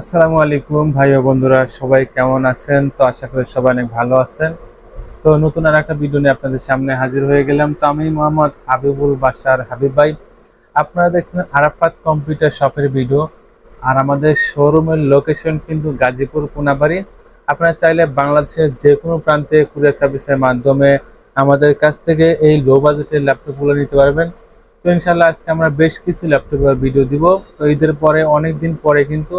আসসালামু আলাইকুম ভাই ও বন্ধুরা, সবাই কেমন আছেন? তো আশা করি সবাই অনেক ভালো আছেন। তো নতুন আর একটা ভিডিও নিয়ে আপনাদের সামনে হাজির হয়ে গেলাম। তো আমি মোহাম্মদ হাবিবুল বাসার হাবিব ভাই। আপনারা দেখছেন আরাফাত কম্পিউটার শপের ভিডিও আর আমাদের শোরুমের লোকেশন কিন্তু গাজীপুর কোনাবাড়ি। আপনারা চাইলে বাংলাদেশের যে কোনো প্রান্তে কুরিয়ার সার্ভিসের মাধ্যমে আমাদের কাছ থেকে এই লো বাজেটের ল্যাপটপগুলো নিতে পারবেন। তো ইনশাল্লাহ আজকে আমরা বেশ কিছু ল্যাপটপের ভিডিও দিব। তো ঈদের পরে অনেক দিন পরে কিন্তু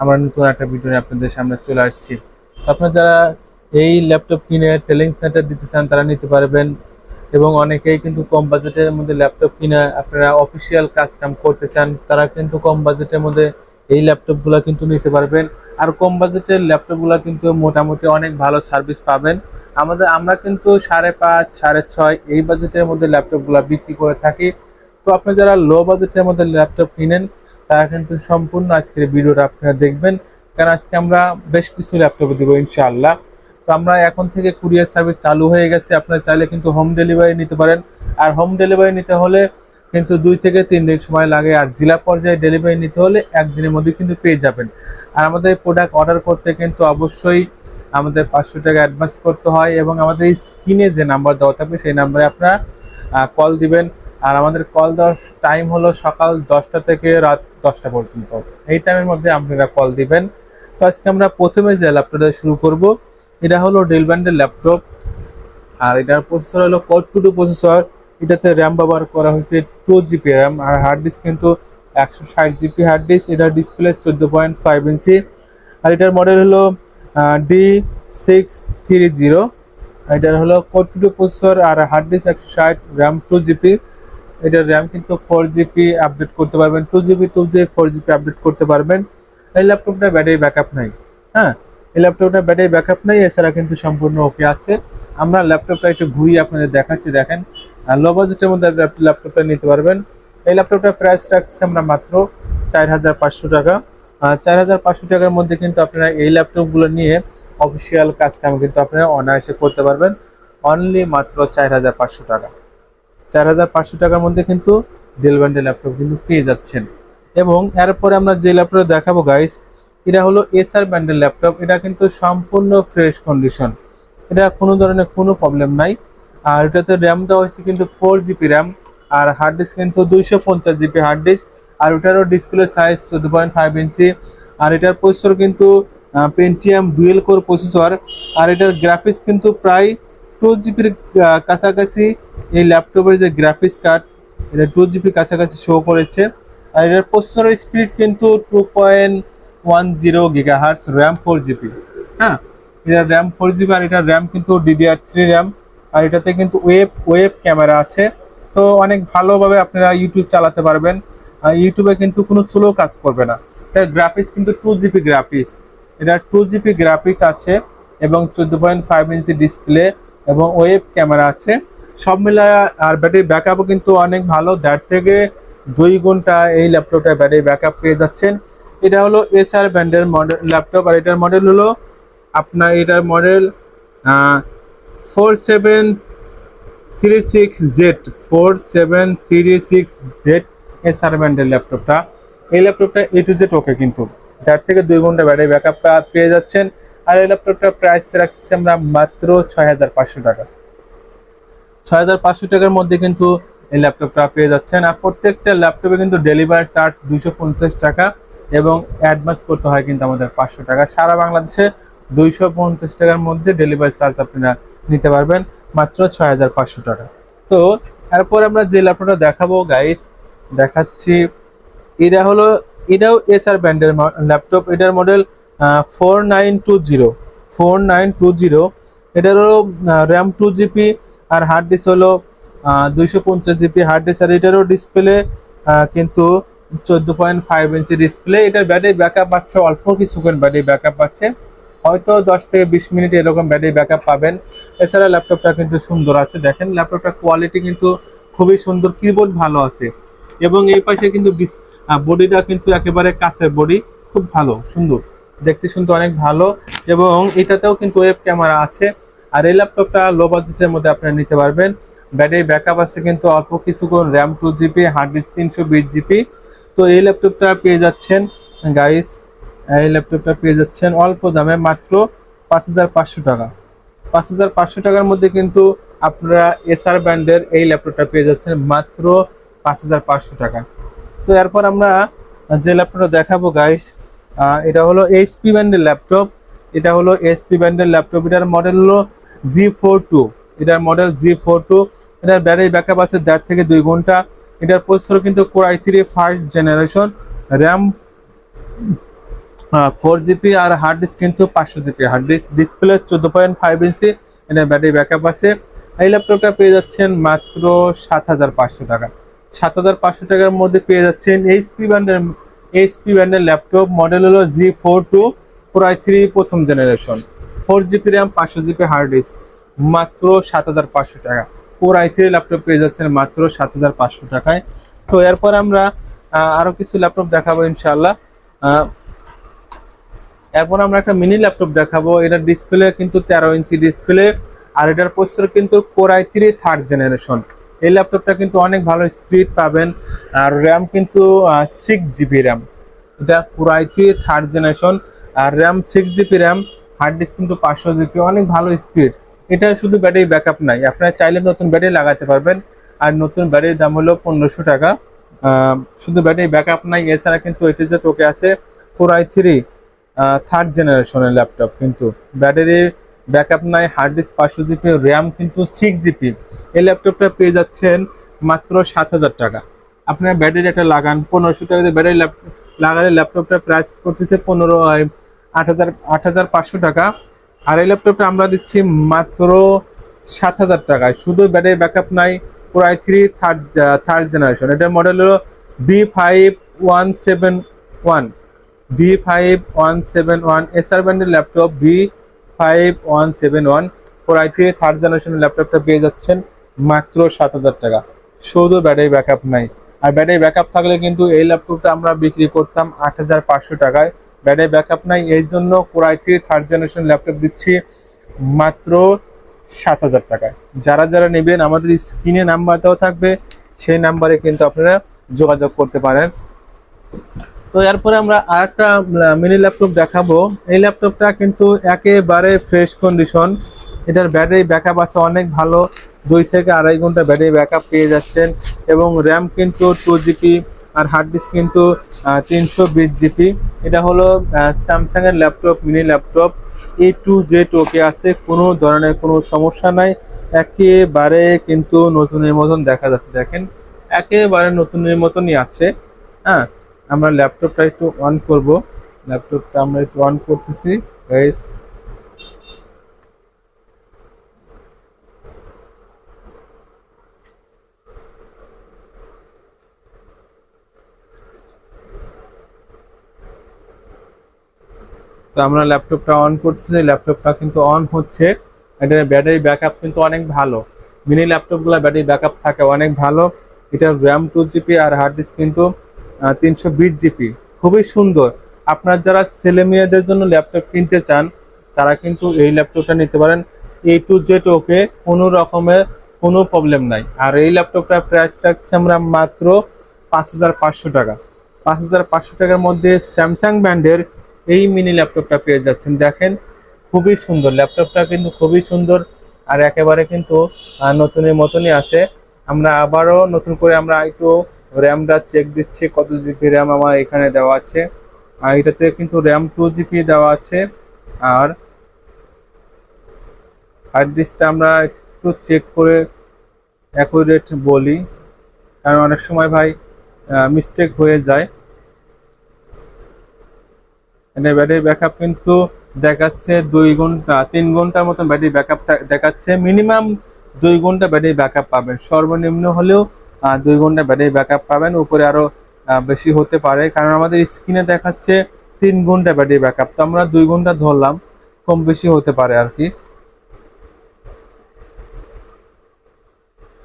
আমরা নতুন একটা ভিডিও নিয়ে আপনাদের সামনে চলে আসছি। আপনারা যারা এই ল্যাপটপ কিনে ট্রেলিং সেন্টার দিতে চান, তারা নিতে পারবেন। এবং অনেকেই কিন্তু কম বাজেটের মধ্যে ল্যাপটপ কিনে আপনারা অফিসিয়াল কাজ কাম করতে চান, তারা কিন্তু কম বাজেটের মধ্যে এই ল্যাপটপগুলো কিন্তু নিতে পারবেন। আর কম বাজেটের ল্যাপটপগুলো কিন্তু মোটামুটি অনেক ভালো সার্ভিস পাবেন। আমাদের, আমরা কিন্তু সাড়ে পাঁচ, সাড়ে ছয় এই বাজেটের মধ্যে ল্যাপটপগুলো বিক্রি করে থাকি। তো আপনি যারা লো বাজেটের মধ্যে ল্যাপটপ কিনেন তারা কিন্তু সম্পূর্ণ আজকের ভিডিওটা আপনারা দেখবেন। কারণ আজকে আমরা বেশ কিছু ল্যাপটপ দিব ইনশাআল্লাহ। তো আমরা এখন থেকে কুরিয়ার সার্ভিস চালু হয়ে গেছে। আপনারা চাইলে কিন্তু হোম ডেলিভারি নিতে পারেন। আর হোম ডেলিভারি নিতে হলে কিন্তু দুই থেকে তিন দিন সময় লাগে। আর জেলা পর্যায়ে ডেলিভারি নিতে হলে একদিনের মধ্যে কিন্তু পেয়ে যাবেন। আর আমাদের প্রোডাক্ট অর্ডার করতে কিন্তু অবশ্যই আমাদের পাঁচশো টাকা অ্যাডভান্স করতে হয় এবং আমাদের স্ক্রিনে যে নাম্বার দেওয়া থাকবে, সেই নাম্বারে আপনারা কল দিবেন। আর আমাদের কল দেওয়ার টাইম হলো সকাল দশটা থেকে রাত দশটা পর্যন্ত। এই টাইমের মধ্যে আপনারা কল দিবেন। তো আজকে আমরা প্রথমে যে ল্যাপটপটা শুরু করব, এটা হলো ডেল ব্যান্ডের ল্যাপটপ আর এটার প্রসেসর হলো কোড টু টু প্রসেসর এটাতে র্যাম ব্যবহার করা হয়েছে টু জিবি র্যাম আর হার্ড ডিস্ক কিন্তু একশো ষাট জিবি হার্ড ডিস্ক এটার ডিসপ্লে চোদ্দ পয়েন্ট ফাইভ ইঞ্চি। আর এটার মডেল হলো ডি সিক্স থ্রি জিরো এটার হলো কোড টু টু প্রসেসর আর হার্ড ডিস্ক একশো ষাট র্যাম টু জিবি এটার র্যাম কিন্তু ফোর জিবি আপডেট করতে পারবেন two GB two GB four GB update করতে পারবেন। এই ল্যাপটপটা ব্যাটারি ব্যাকআপ নাই হ্যাঁ? এই ল্যাপটপটা ব্যাটারি ব্যাকআপ নাই, এছাড়া কিন্তু সম্পূর্ণ ওকে আছে। আমরা ল্যাপটপটা একটু ঘুরিয়ে আপনাদের দেখাচ্ছি, দেখেন। লো বাজেটের মধ্যে ল্যাপটপটা নিতে পারবেন। এই ল্যাপটপটার প্রাইস রাখছি আমরা মাত্র চার হাজার পাঁচশো টাকা। চার হাজার পাঁচশো টাকার মধ্যে কিন্তু আপনারা এই ল্যাপটপগুলো নিয়ে অফিসিয়াল কাজ কাম কিন্তু আপনারা অনায়াসে করতে পারবেন। অনলি মাত্র চার হাজার পাঁচশো টাকা। চার হাজার পাঁচশো টাকার মধ্যে কিন্তু ডেল ব্যান্ডের ল্যাপটপ কিন্তু পেয়ে যাচ্ছেন। এবং এরপরে আমরা যে ল্যাপটপ দেখাবো গাইস এটা হলো এসআর ব্যান্ডের ল্যাপটপ এটা কিন্তু সম্পূর্ণ ফ্রেশ কন্ডিশন এটা কোনো ধরনের কোনো প্রবলেম নাই। আর এটাতে র্যাম দেওয়া হয়েছে কিন্তু ফোর জিবি র্যাম আর হার্ড ডিস্ক কিন্তু দুইশো পঞ্চাশ জিবি হার্ড ডিস্ক আর ওটারও ডিসপ্লে সাইজ চোদ্দ পয়েন্ট ফাইভ ইঞ্চি। আর এটার প্রসেসর কিন্তু পেন্টিয়াম ডুয়েল কোর প্রসেসর আর এটার গ্রাফিক্স কিন্তু প্রায় টু জিবির কাছাকাছি এই ল্যাপটপের যে গ্রাফিক্স কার্ড এটা টু জিবি কাছাকাছি শো করেছে। আর এটার প্রসেসরের স্পিড কিন্তু two point one zero giga hertz RAM four GB হ্যাঁ এটা র্যাম ফোর জিবি আর এটা র্যাম কিন্তু ডিডিআর থ্রি র্যাম আর এটাতে কিন্তু ওয়েব ওয়েব ক্যামেরা আছে। তো অনেক ভালোভাবে আপনারা ইউটিউব চালাতে পারবেন। আর ইউটিউবে কিন্তু কোনো স্লো কাজ করবে না। এটা গ্রাফিক্স কিন্তু টু জিবি গ্রাফিক্স এটা টু জিবি গ্রাফিক্স আছে এবং চোদ্দ পয়েন্ট ফাইভ ইঞ্চি ডিসপ্লে এবং ওয়েব ক্যামেরা আছে। সব মিলায় আর ব্যাটারি ব্যাকআপও কিন্তু অনেক ভালো। দেড় থেকে দুই ঘণ্টা এই ল্যাপটপটা ব্যাটারি ব্যাকআপ পেয়ে যাচ্ছেন। এটা হলো এস আর ব্র্যান্ডের মডেল ল্যাপটপ। আর এটার মডেল হলো আপনার এটার model four seven three six Z four seven three six Z S R ব্র্যান্ডের ল্যাপটপটা। এই ল্যাপটপটা এ টু জেড ওকে কিন্তু। দেড় থেকে দুই ঘণ্টা ব্যাটারি ব্যাকআপ পেয়ে যাচ্ছেন। আর এই ল্যাপটপটা প্রাইস রাখছি আমরা মাত্র ছয় হাজার পাঁচশো টাকা। ছয় হাজার পাঁচশো টাকার মধ্যে কিন্তু এই ল্যাপটপটা পেয়ে যাচ্ছেন। আর প্রত্যেকটা ল্যাপটপে কিন্তু ডেলিভারি চার্জ দুইশো পঞ্চাশ টাকা এবং অ্যাডভান্স করতে হয় কিন্তু আমাদের পাঁচশো টাকা। সারা বাংলাদেশে দুইশো পঞ্চাশ টাকার মধ্যে ডেলিভারি চার্জ আপনারা নিতে পারবেন মাত্র ছয় হাজার পাঁচশো টাকা। তো এরপর আমরা যে ল্যাপটপটা দেখাবো গাইস দেখাচ্ছি। এটা হলো, এটাও এসআর ব্র্যান্ডের ল্যাপটপ। এটার model four nine two zero four nine two zero এটারও র্যাম টু জিবি আর হার্ড ডিস্ক হলো দুইশো পঞ্চাশ জিবি হার্ড ডিস্ক আর এটারও ডিসপ্লে কিন্তু চোদ্দ পয়েন্ট ফাইভ ইঞ্চি ডিসপ্লে এটার ব্যাটারি ব্যাকআপ পাচ্ছে অল্প কিছুক্ষণ ব্যাটারি ব্যাকআপ পাচ্ছে হয়তো দশ থেকে বিশ মিনিট এরকম ব্যাটারি ব্যাকআপ পাবেন। এছাড়া ল্যাপটপটা কিন্তু সুন্দর আছে। দেখেন ল্যাপটপটা কোয়ালিটি কিন্তু খুবই সুন্দর কিবোর্ড ভালো আছে। এবং এই পাশে কিন্তু বডিটা কিন্তু একেবারে কাছের বডি খুব ভালো, সুন্দর। দেখতে শুনতে অনেক ভালো, এবং এটাতেও কিন্তু ওয়েব ক্যামেরা আছে। আর এই ল্যাপটপটা লো বাজেটের মধ্যে আপনারা নিতে পারবেন। ব্যাটারি ব্যাকআপ আছে কিন্তু অল্প কিছুক্ষণ RAM two GB hard disk তিনশো বিশ জিবি তো এই ল্যাপটপটা পেয়ে যাচ্ছেন গাইস এই ল্যাপটপটা পেয়ে যাচ্ছেন অল্প দামে মাত্র পাঁচ হাজার পাঁচশো টাকা। পাঁচ হাজার পাঁচশো টাকার মধ্যে কিন্তু আপনারা এসআর ব্র্যান্ডের এই ল্যাপটপটা পেয়ে যাচ্ছেন মাত্র পাঁচ হাজার পাঁচশো টাকা। তো এরপর আমরা যে ল্যাপটপটা দেখাবো গাইস এটা হলো এইচপি ব্যান্ডের ল্যাপটপ এটা হলো এইচপি ব্যান্ডের ল্যাপটপ এটার মডেল হলো জি ফোর টু এটার মডেল জি ফোর টু এটার ব্যাটারি ব্যাকআপ আছে দেড় থেকে দুই ঘণ্টা, এটার প্রসেসর কিন্তু core i three first generation RAM four GB R hard disk কিন্তু পাঁচশো জিবি হার্ড ডিস্ক ডিসপ্লে চোদ্দ পয়েন্ট ফাইভ ইঞ্চি এটার ব্যাটারি ব্যাকআপ আছে। এই ল্যাপটপটা পেয়ে যাচ্ছেন মাত্র সাত হাজার পাঁচশো টাকা। সাত হাজার পাঁচশো টাকার মধ্যে পেয়ে যাচ্ছেন এইচপি ব্র্যান্ডের এইচপি ব্র্যান্ডের ল্যাপটপ মডেল হলো G four two i three প্রথম জেনারেশন ফোর জিবি র্যাম পাঁচশো জিবি হার্ড ডিস্ক মাত্র সাত হাজার পাঁচশো টাকা। ফোর আই থ্রি ল্যাপটপ পেয়ে যাচ্ছেন মাত্র সাত হাজার পাঁচশো টাকায়। তো এরপর আমরা আহ, আরও কিছু ল্যাপটপ দেখাবো ইনশাল্লাহ এরপর আমরা একটা মিনি ল্যাপটপ দেখাবো। এটার ডিসপ্লে কিন্তু তেরো ইঞ্চি ডিসপ্লে আর এটার প্রসেসর কিন্তু core i three third generation এই ল্যাপটপটা কিন্তু অনেক ভালো স্পিড পাবেন, আর র্যাম কিন্তু সিক্স জিবি র্যাম এটা core i three third generation R RAM six GB RAM hard disk কিন্তু পাঁচশো জিবি অনেক ভালো স্পিড এটা শুধু ব্যাটারি ব্যাকআপ নাই, আপনারা চাইলে নতুন ব্যাটারি লাগাতে পারবেন, আর নতুন ব্যাটারির দাম হলো পনেরোশো টাকা। শুধু ব্যাটারি ব্যাকআপ নাই, এছাড়া কিন্তু এটি যে টোকে আছে ফোর আই থ্রি থার্ড জেনারেশনের ল্যাপটপ কিন্তু। ব্যাটারি ব্যাকআপ নাই হার্ড ডিস্ক পাঁচশো জিবি র্যাম কিন্তু সিক্স জিবি। এই ল্যাপটপটা পেয়ে যাচ্ছেন মাত্র সাত হাজার টাকা। আপনার ব্যাটারি একটা লাগান, পনেরোশো টাকা দিয়ে ব্যাটারি লাগালে ল্যাপটপটা প্রাইস করতেছে পনেরো আট হাজার আট হাজার পাঁচশো টাকা। আর এই ল্যাপটপটা আমরা দিচ্ছি মাত্র সাত হাজার টাকায়। শুধু ব্যাটারি ব্যাকআপ নাই four i three third third generation এটার মডেল হলো B five one seven one V five one seven one SR ব্যান্ডের laptop V five one seven one four i three third জেনারেশনের ল্যাপটপটা পেয়ে যাচ্ছেন মাত্র সাত হাজার টাকা। শুধু ব্যাটারি ব্যাকআপ নাই। আর ব্যাটারি ব্যাকআপ থাকলে কিন্তু এই ল্যাপটপটা আমরা বিক্রি করতাম আট হাজার পাঁচশো টাকায়। ব্যাটারি ব্যাকআপ নাই এই জন্য core i three third generation laptop দিচ্ছি মাত্র সাত হাজার টাকায়। যারা যারা নেবেন, আমাদের স্ক্রিনে নাম্বার দেওয়া থাকবে, সেই নাম্বারে কিন্তু আপনারা যোগাযোগ করতে পারেন। তো এরপরে আমরা আরেকটা মিনি ল্যাপটপ দেখাবো। এই ল্যাপটপটা কিন্তু একেবারে ফ্রেশ কন্ডিশন এটার ব্যাটারি ব্যাকআপ আছে, অনেক ভালো। দুই থেকে আড়াই ঘণ্টা ব্যাটারি ব্যাকআপ পেয়ে যাচ্ছেন। এবং র্যাম কিন্তু টু জিবি আর হার্ড ডিস্ক কিন্তু তিনশো বিশ জিবি এটা হলো স্যামসাংয়ের laptop mini laptop A to Z okay আছে, কোনো ধরনের কোনো সমস্যা নাই। একেবারে কিন্তু নতুনের মতন দেখা যাচ্ছে, দেখেন। একেবারে নতুনের মতনই আছে হ্যাঁ? আমরা ল্যাপটপটা একটু অন করব। ল্যাপটপটা আমরা একটু অন করতেছি গাইস তো আমরা ল্যাপটপটা অন করতেছি, ল্যাপটপটা কিন্তু অন হচ্ছে। এটার ব্যাটারি ব্যাকআপ কিন্তু অনেক ভালো। মিনি ল্যাপটপগুলো ব্যাটারি ব্যাকআপ থাকে, অনেক ভালো। এটার র্যাম টু জিবি আর হার্ড ডিস্ক কিন্তু তিনশো বিশ জিবি খুবই সুন্দর। আপনার যারা ছেলে মেয়েদের জন্য ল্যাপটপ কিনতে চান, তারা কিন্তু এই ল্যাপটপটা নিতে পারেন। এ টু জেড ওকে কোনো রকমের কোনো প্রবলেম নাই। আর এই ল্যাপটপটার প্রাইস রাখছি আমরা মাত্র পাঁচ হাজার পাঁচশো টাকা। পাঁচ হাজার পাঁচশো টাকার মধ্যে স্যামসাং ব্র্যান্ডের এই মিনি ল্যাপটপটা পেয়ে যাচ্ছেন। দেখেন, খুবই সুন্দর। ল্যাপটপটা কিন্তু খুবই সুন্দর আর একেবারে কিন্তু নতুনের মতনই আছে। আমরা আবারও নতুন করে আমরা একটু র্যামটা চেক দিচ্ছি, কত জিবি র্যাম আমার এখানে দেওয়া আছে। আর এটাতে কিন্তু র্যাম টু জিবি দেওয়া আছে। আর হার্ড ডিস্কটা আমরা একটু চেক করে অ্যাকুরেট বলি। কারণ অনেক সময় ভাই মিস্টেক হয়ে যায়। এটা ব্যাটারি ব্যাকআপ কিন্তু দেখাচ্ছে দুই ঘণ্টা, তিন ঘণ্টার মতন ব্যাটারি ব্যাকআপ দেখাচ্ছে। মিনিমাম দুই ঘণ্টা ব্যাটারি ব্যাকআপ পাবেন। সর্বনিম্ন হলেও দুই ঘণ্টা ব্যাটারি ব্যাকআপ পাবেন। উপরে আরও আহ, বেশি হতে পারে। কারণ আমাদের স্ক্রিনে দেখাচ্ছে তিন ঘণ্টা ব্যাটারি ব্যাকআপ তো আমরা দুই ঘণ্টা ধরলাম কম বেশি হতে পারে আর কি।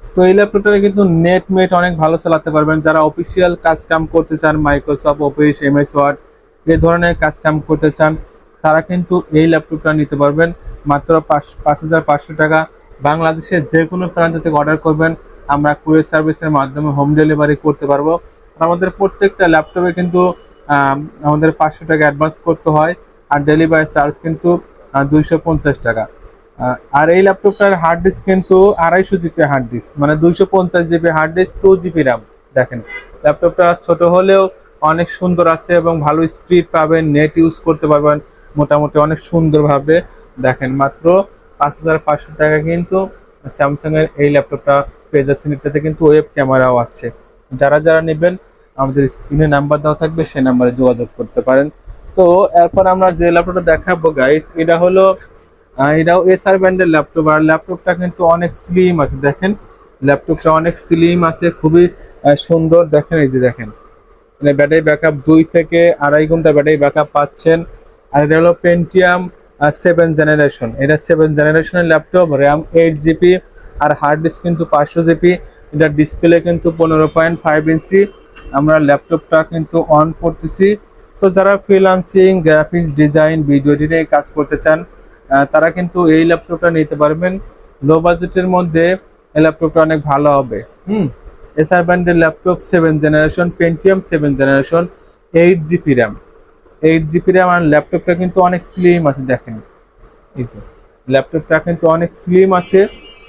তো এই ল্যাপটপটা কিন্তু নেট মেট অনেক ভালো চালাতে পারবেন। যারা অফিসিয়াল কাজ কাম করতে চান মাইক্রোসফট অফিস এম এস ওয়ার্ড এই ধরনের কাজ কাম করতে চান তারা কিন্তু এই ল্যাপটপটা নিতে পারবেন। মাত্র পাঁচ পাঁচ হাজার পাঁচশো টাকা। বাংলাদেশের যে কোনো প্রান্ত থেকে অর্ডার করবেন। আমরা কুরিয়ার সার্ভিসের মাধ্যমে হোম ডেলিভারি করতে পারব। আমাদের প্রত্যেকটা ল্যাপটপে কিন্তু আমাদের পাঁচশো টাকা অ্যাডভান্স করতে হয়, আর ডেলিভারি চার্জ কিন্তু দুইশো পঞ্চাশ টাকা। আর এই ল্যাপটপটার হার্ড ডিস্ক কিন্তু আড়াইশো জিবি হার্ড ডিস্ক মানে দুইশো পঞ্চাশ GB hard disk two GB RAM দেখেন, ল্যাপটপটা ছোট হলেও অনেক সুন্দর আছে এবং ভালো স্পিড পাবেন নেট ইউজ করতে পারবেন, মোটামুটি অনেক সুন্দরভাবে। দেখেন মাত্র পাঁচ হাজার পাঁচশো টাকা কিন্তু স্যামসাংয়ের এই ল্যাপটপটা যাচ্ছেন এটাতে কিন্তু ওয়েব ক্যামেরাও আছে। যারা যারা নেবেন, আমাদের স্ক্রিনে নাম্বার দেওয়া থাকবে, সেই নাম্বারে যোগাযোগ করতে পারেন। তো এরপর আমরা যে ল্যাপটপটা দেখাবো গাইস এটা হলো এটাও এসআর ব্র্যান্ডের ল্যাপটপ আর ল্যাপটপটা কিন্তু অনেক স্লিম আছে, দেখেন। ল্যাপটপটা অনেক স্লিম আছে, খুবই সুন্দর। দেখেন, এই যে দেখেন। মানে ব্যাটারি ব্যাকআপ দুই থেকে আড়াই ঘণ্টা ব্যাটারি ব্যাকআপ পাচ্ছেন। আর এটা হলো পেন্টিয়াম সেভেন জেনারেশন এটা সেভেন জেনারেশনের ল্যাপটপ র্যাম এইট জিবি আর হার্ড ডিস্ক কিন্তু পাঁচশো জিবি এটার ডিসপ্লে কিন্তু পনেরো পয়েন্ট ফাইভ ইঞ্চি আমরা ল্যাপটপটা কিন্তু অন করতেছি। তো যারা freelancing graphics design video editing কাজ করতে চান তারা কিন্তু এই ল্যাপটপটা নিতে পারবেন। লো বাজেটের মধ্যে এই ল্যাপটপটা অনেক ভালো হবে। হুম এসআর ব্র্যান্ডের laptop seven generation Pentium seven generation eight GB RAM eight GB RAM আর ল্যাপটপটা কিন্তু অনেক স্লিম আছে, দেখেন। এই যে ল্যাপটপটা কিন্তু অনেক স্লিম আছে।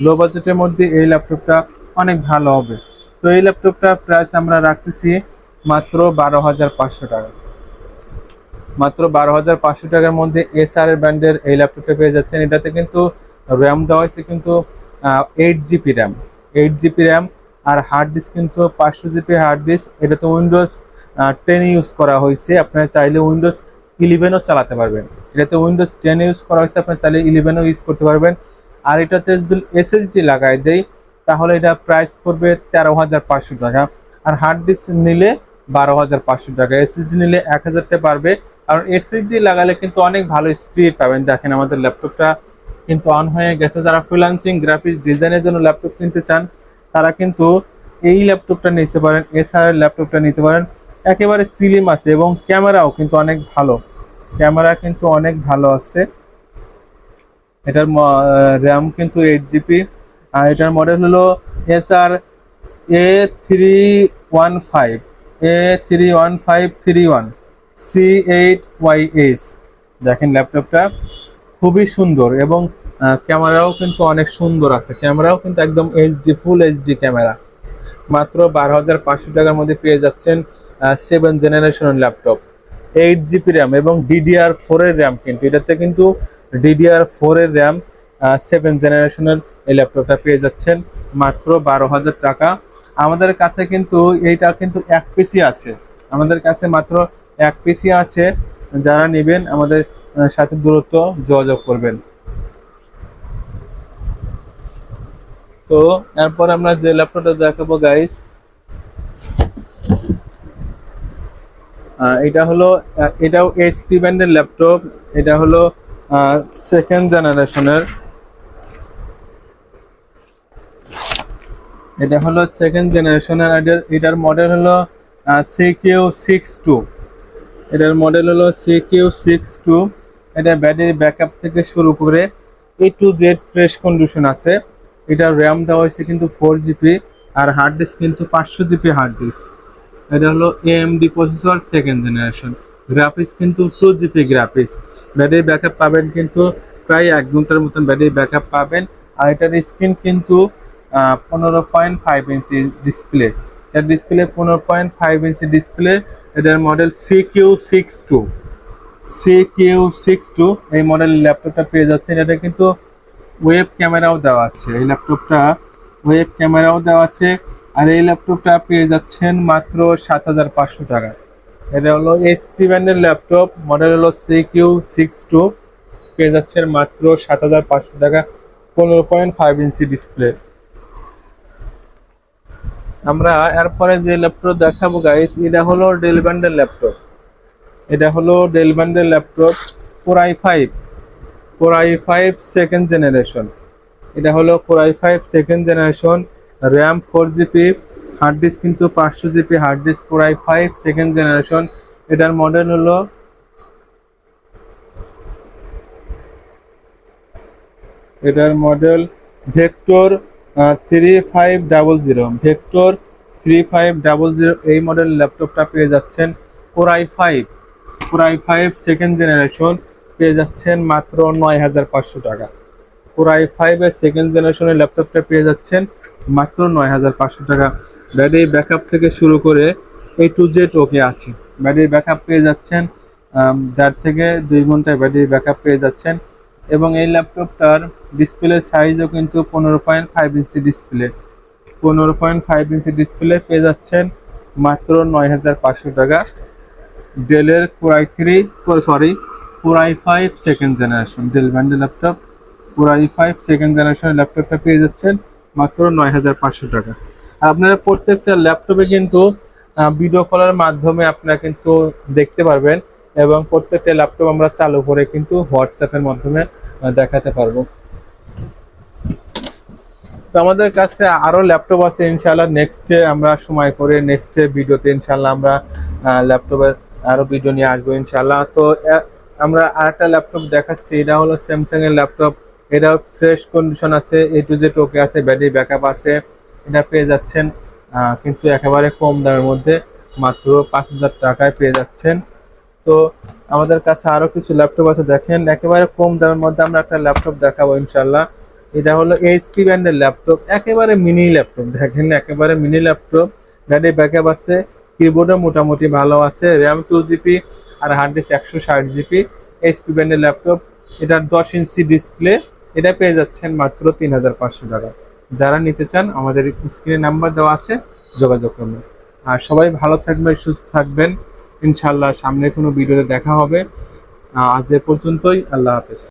লো বাজেটের মধ্যে এই ল্যাপটপটা অনেক ভালো হবে। তো এই ল্যাপটপটা প্রাইস আমরা রাখতেছি মাত্র বারো হাজার পাঁচশো টাকা। মাত্র বারো হাজার পাঁচশো টাকার মধ্যে এস এসআর ব্র্যান্ডের এই ল্যাপটপটা পেয়ে যাচ্ছেন। এটাতে কিন্তু র্যাম দেওয়া হয়েছে কিন্তু eight GB RAM eight GB RAM আর হার্ড ডিস্ক কিন্তু পাঁচশো জিবি হার্ড ডিস্ক এটাতে উইন্ডোজ টেন ইউজ করা হয়েছে। আপনারা চাইলে উইন্ডোজ ইলেভেনও চালাতে পারবেন। এটাতে উইন্ডোজ টেন ইউজ করা হয়েছে। আপনারা চাইলে ইলেভেনও ইউজ করতে পারবেন। আর এটাতে যদি এসএসডি লাগাই দেয় তাহলে এটা প্রাইস পড়বে তেরো হাজার পাঁচশো টাকা। আর হার্ড ডিস্ক নিলে বারো হাজার পাঁচশো টাকা। এসএসডি নিলে এক হাজারটা পারবে আর এসএসডি লাগালে কিন্তু অনেক ভালো স্পিড পাবেন। দেখেন আমাদের ল্যাপটপটা কিন্তু অন হয়ে গেছে। যারা ফ্রিলান্সিং গ্রাফিক্স ডিজাইনের জন্য ল্যাপটপ কিনতে চান, তারা কিন্তু এই ল্যাপটপটা নিতে পারেন এসআর ল্যাপটপটা নিতে পারেন। একেবারে সিলিম আছে এবং ক্যামেরাও কিন্তু অনেক ভালো। ক্যামেরা কিন্তু অনেক ভালো আছে। এটার র্যাম কিন্তু এইট জিবি আর এটার মডেল হলো S R A three one five A three one five three one C eight Y H দেখেন ল্যাপটপটা খুবই সুন্দর এবং ক্যামেরাও কিন্তু অনেক সুন্দর আছে। ক্যামেরাও কিন্তু একদম এইচডি ফুল এইচডি ক্যামেরা মাত্র বারো হাজার পাঁচশো টাকার মধ্যে পেয়ে যাচ্ছেন সেভেন জেনারেশনের ল্যাপটপ এইট জিবি র্যাম এবং ডিডিআর ফোরের র্যাম কিন্তু। এটাতে কিন্তু ডিডিআর ফোর এর র্যাম সেভেন জেনারেশনের এই ল্যাপটপটা পেয়ে যাচ্ছেন মাত্র বারো হাজার টাকা। আমাদের কাছে কিন্তু এইটা কিন্তু এক পিসি আছে। আমাদের কাছে মাত্র এক পিসি আছে। যারা নেবেন আমাদের সাথে দূরত্ব যোগাযোগ করবেন। তো এরপর আমরা যে ল্যাপটপটা দেখাবো গাইস এটা হলো এটাও এইচপি ব্র্যান্ডের ল্যাপটপ এটা হলো সেকেন্ড জেনারেশনের এটা হলো সেকেন্ড জেনারেশনের এটার মডেল হলো সি কিউ সিক্স টু এটার মডেল হলো সি কিউ সিক্স টু এটা ব্যাটারি ব্যাকআপ থেকে শুরু করে A to Z fresh condition আছে। এটার র্যাম দেওয়া হয়েছে কিন্তু ফোর জিবি আর হার্ড ডিস্ক কিন্তু পাঁচশো জিবি হার্ড ডিস্ক এটা হলো AMD processor second generation graphics কিন্তু two GB graphics battery backup পাবেন কিন্তু প্রায় এক ঘণ্টার মতন ব্যাটারি ব্যাকআপ পাবেন। আর এটার স্ক্রিন কিন্তু পনেরো পয়েন্ট ফাইভ ইঞ্চি ডিসপ্লে এর ডিসপ্লে পনেরো পয়েন্ট ফাইভ ইঞ্চি ডিসপ্লে এটার model C Q six two C Q six two এই মডেল ল্যাপটপটা পেয়ে যাচ্ছেন। এটা কিন্তু ওয়েব ক্যামেরাও দেওয়া আছে। এই ল্যাপটপটা ওয়েব ক্যামেরাও দেওয়া আছে। আর এই ল্যাপটপটা পেয়ে যাচ্ছেন মাত্র সাত হাজার পাঁচশো টাকা। এটা হলো এইচপি ব্র্যান্ডের ল্যাপটপ মডেল হলো সি কিউ সিক্স টু পেয়ে যাচ্ছেন মাত্র সাত হাজার পাঁচশো টাকা, পনেরো পয়েন্ট ফাইভ ইঞ্চি ডিসপ্লে আমরা এরপরে যে ল্যাপটপ দেখাবো গাইস এটা হলো ডেল ব্র্যান্ডের ল্যাপটপ। এটা হলো ডেল ব্র্যান্ডের laptop core i five core i five second generation এটা হলো core i five second generation RAM four GB hard disk কিন্তু পাঁচশো GB hard disk i five second generation এটার মডেল হলো এটার model vector three five double zero vector three five double zero এই model ল্যাপটপটা পেয়ে যাচ্ছেন i five i five second generation পেয়ে যাচ্ছেন মাত্র নয় হাজার পাঁচশো টাকা। কোর আই ফাইভের সেকেন্ড জেনারেশনের ল্যাপটপটা পেয়ে যাচ্ছেন মাত্র নয় হাজার পাঁচশো টাকা। ব্যাটারি ব্যাকআপ থেকে শুরু করে এই টু জেড ওকে আছে। ব্যাটারি ব্যাকআপ পেয়ে যাচ্ছেন যার থেকে দুই ঘন্টায় ব্যাটারি ব্যাকআপ পেয়ে যাচ্ছেন। এবং এই ল্যাপটপটার ডিসপ্লে সাইজও কিন্তু পনেরো পয়েন্ট ফাইভ ইঞ্চি ডিসপ্লে। পনেরো পয়েন্ট ফাইভ ইঞ্চি ডিসপ্লে পেয়ে যাচ্ছেন মাত্র নয় হাজার পাঁচশো টাকা। ডেলের core i three sorry core i five second generation Dell Bandel laptop core i five second জেনারেশনের ল্যাপটপটা পেয়ে যাচ্ছেন মাত্র নয় হাজার পাঁচশো টাকা। আপনারা প্রত্যেকটা ল্যাপটপে কিন্তু ভিডিও কলের মাধ্যমে আপনারা কিন্তু দেখতে পারবেন এবং প্রত্যেকটা ল্যাপটপ আমরা চালু করে কিন্তু হোয়াটসঅ্যাপের মাধ্যমে দেখাতে পারব। তো আমাদের কাছে আরও ল্যাপটপ আছে ইনশাআল্লাহ। নেক্সট আমরা সময় করে নেক্সট ভিডিওতে ইনশাআল্লাহ আমরা ল্যাপটপের আরও ভিডিও নিয়ে আসব ইনশাআল্লাহ। তো আমরা আরেকটা ল্যাপটপ দেখাচ্ছি। এটা হলো স্যামসাং এর ল্যাপটপ এটা ফ্রেশ কন্ডিশন আছে এ টু জেড ওকে আছে ব্যাটারি ব্যাকআপ আছে। এটা পেয়ে যাচ্ছেন কিন্তু একেবারে কম দামের মধ্যে মাত্র পাঁচ হাজার টাকায় পেয়ে যাচ্ছেন। তো আমাদের কাছে আরও কিছু ল্যাপটপ আছে, দেখেন একেবারে কম দামের মধ্যে আমরা একটা ল্যাপটপ দেখাবো ইনশাল্লাহ এটা হলো এইচপি ব্র্যান্ডের ল্যাপটপ একেবারে মিনি ল্যাপটপ দেখেন একেবারে মিনি ল্যাপটপ ব্যাটারি ব্যাকআপ আছে কিবোর্ডও মোটামুটি ভালো আছে র্যাম টু জিবি আর হার্ড ডিস্ক একশো ষাট জিবি এইচপি ব্র্যান্ডের ল্যাপটপ এটার দশ ইঞ্চি ডিসপ্লে এটা পেয়ে যাচ্ছেন মাত্র তিন হাজার পাঁচশো টাকা। যারা নিতে চান, আমাদের স্ক্রিনে নাম্বার দেওয়া আছে, যোগাযোগ করবেন আর সবাই ভালো থাকবে সুস্থ থাকবেন। ইনশাল্লাহ সামনে কোনো ভিডিওতে দেখা হবে। আজ এ পর্যন্তই, আল্লাহ হাফেজ।